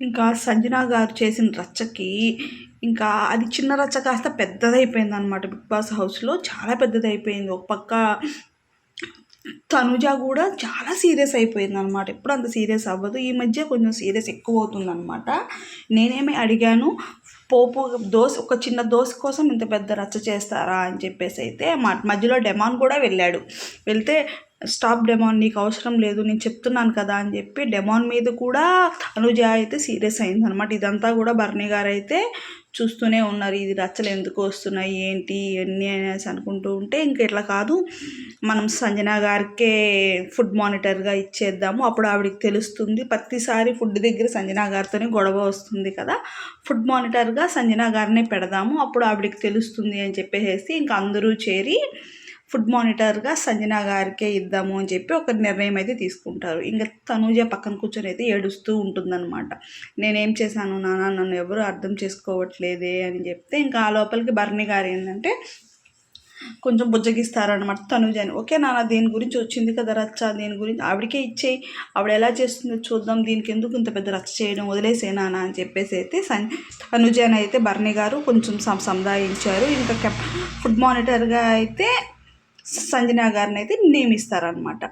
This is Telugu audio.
ఇంకా సంజన గారు చేసిన రచ్చకి ఇంకా అది చిన్న రచ్చ కాస్త పెద్దదైపోయింది అనమాట బిగ్ బాస్ హౌస్లో. చాలా పెద్దదైపోయింది. ఒక పక్క తనుజ కూడా చాలా సీరియస్ అయిపోయింది అనమాట ఎప్పుడు అంత సీరియస్ అవ్వదు. ఈ మధ్య కొంచెం సీరియస్ ఎక్కువ అవుతుంది అనమాట నేనేమి అడిగాను పోపు దోశ ఒక చిన్న దోశ కోసం ఇంత పెద్ద రచ్చ చేస్తారా? అని చెప్పేసి అయితే మా మధ్యలో డెమాన్ కూడా వెళ్ళాడు. వెళ్తే స్టాప్ డెమాన్ నీకు అవసరం లేదు నేను చెప్తున్నాను కదా అని చెప్పి డెమాన్ మీద కూడా అనుజ అయితే సీరియస్ అయింది అనమాట ఇదంతా కూడా బర్నీ గారు అయితే చూస్తూనే ఉన్నారు. ఇది రచ్చలు ఎందుకు వస్తున్నాయి? ఏంటి? ఇవన్నీ అనేసి అనుకుంటూ ఉంటే ఇంక ఇట్లా కాదు. మనం సంజన గారికే ఫుడ్ మానిటర్గా ఇచ్చేద్దాము. అప్పుడు ఆవిడకి తెలుస్తుంది ప్రతిసారి ఫుడ్ దగ్గర సంజన గారితోనే గొడవ వస్తుంది కదా. ఫుడ్ మానిటర్గా సంజన గారినే పెడదాము. అప్పుడు ఆవిడకి తెలుస్తుంది అని చెప్పేసి ఇంక అందరూ చేరి ఫుడ్ మానిటర్గా సంజన గారికే ఇద్దాము అని చెప్పి ఒక నిర్ణయం అయితే తీసుకుంటారు. ఇంకా తనూజ పక్కన కూర్చొని అయితే ఏడుస్తూ ఉంటుందన్నమాట. నేనేం చేశాను నాన్న? నన్ను ఎవరు అర్థం చేసుకోవట్లేదే? అని చెప్తే ఇంకా ఆ లోపలికి భరణి గారు ఏంటంటే కొంచెం బుజ్జగిస్తారనమాట తనుజని. ఓకే నాన్న దీని గురించి వచ్చింది కదా రచ్చ? దీని గురించి? ఆవిడకే ఇచ్చేయి. ఆవిడ ఎలా చేస్తుందో చూద్దాం. దీనికి ఎందుకు ఇంత పెద్ద రచ్చ చేయడం? వదిలేసే నాన్న. అని చెప్పేసి అయితే సన్ తనుజని అయితే భరణి గారు కొంచెం సం ఇంకా ఫుడ్ మానిటర్గా అయితే సంజనా గారిని అయితే నియమిస్తారనమాట